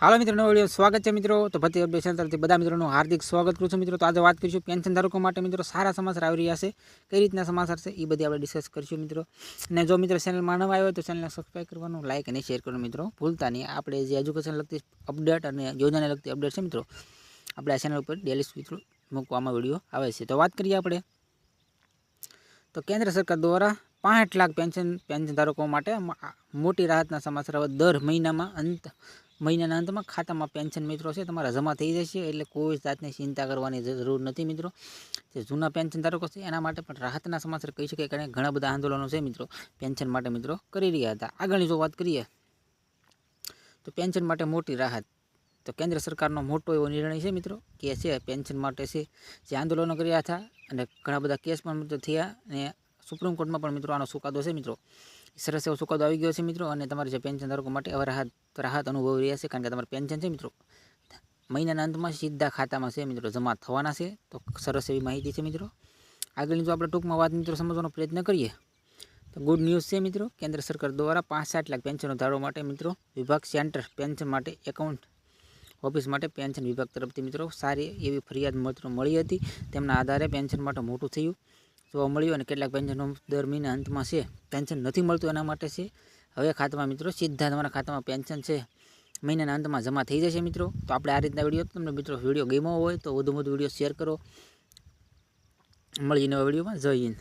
હાલો મિત્રો નવો વીડિયો સ્વાગત છે મિત્રો. તો ભરતી અપડેશન તરફથી બધા મિત્રોનું હાર્દિક સ્વાગત કરું છું મિત્રો. તો આજે વાત કરીશું પેન્શન ધારકો માટે મિત્રો. સારા સમાચાર આવી રહ્યા છે. કઈ રીતના સમાચાર છે એ બધી આપણે ડિસ્કસ કરીશું મિત્રો. અને જો મિત્રો ચેનલમાં નવા આવ્યો તો ચેનલને સબસ્ક્રાઈબ કરવાનું લાઇક અને શેર કરવાનું મિત્રો. ભૂલતા નહીં. આપણે જે એજ્યુકેશન લગતી અપડેટ અને યોજનાને લગતી અપડેટ છે મિત્રો, આપણે આ ચેનલ ઉપર ડેલી મિત્રો મૂકવામાં વીડિયો આવે છે. તો વાત કરીએ આપણે. તો કેન્દ્ર સરકાર દ્વારા પાંઠ લાખ પેન્શન પેન્શન ધારકો માટે મોટી રાહતના સમાચાર દર મહિનામાં અંત મહિનાના અંતમાં ખાતામાં પેન્શન મિત્રો છે, તમારા જમા થઈ જશે, એટલે કોઈ જાતની ચિંતા કરવાની જરૂર નથી મિત્રો. જે જૂના પેન્શન ધારકો છે, એના માટે પણ રાહતના સમાચાર કહી શકાય, કારણ ઘણા બધા આંદોલનો છે મિત્રો પેન્શન માટે મિત્રો કરી રહ્યા હતા. આગળની જો વાત કરીએ, તો પેન્શન માટે મોટી રાહત. તો કેન્દ્ર સરકારનો મોટો એવો નિર્ણય છે મિત્રો, કે છે પેન્શન માટે છે, જે આંદોલનો કર્યા હતા, અને ઘણા બધા કેસ પણ મિત્રો થયા, અને સુપ્રીમ કોર્ટમાં પણ મિત્રો આનો ચુકાદો છે મિત્રો. સરસ એવો ચુકાદો આવી ગયો છે મિત્રો અને તમારે જે પેન્શન ધારકો માટે હવે રાહત રાહત અનુભવી રહ્યા છે કારણ કે તમારે પેન્શન છે મિત્રો. મહિનાના અંતમાં સીધા ખાતામાં છે મિત્રો, જમા થવાના છે. તો સરસ એવી માહિતી છે મિત્રો. આગળની જો આપણે ટૂંકમાં વાત મિત્રો સમજવાનો પ્રયત્ન કરીએ, તો ગુડ ન્યૂઝ છે મિત્રો. કેન્દ્ર સરકાર દ્વારા પાંચ સાત લાખ પેન્શન ધારવા માટે મિત્રો વિભાગ સેન્ટર પેન્શન માટે એકાઉન્ટ ઓફિસ માટે પેન્શન વિભાગ તરફથી મિત્રો સારી એવી ફરિયાદ મિત્રો મળી હતી. તેમના આધારે પેન્શન માટે મોટું થયું. જોવા મળ્યું અને કેટલાક પેન્શનો દર મહિના અંતમાં છે, પેન્શન નથી મળતું એના માટે છે. હવે ખાતામાં મિત્રો, સીધા તમારા ખાતામાં પેન્શન છે. મહિનાના અંતમાં જમા થઈ જશે મિત્રો. તો આપણે આ રીતના વીડિયો તમને મિત્રો વીડિયો ગેમો હોય તો વધુ વધુ વીડિયો શેર કરો. મળીને વિડીયોમાં જય હિન્દ.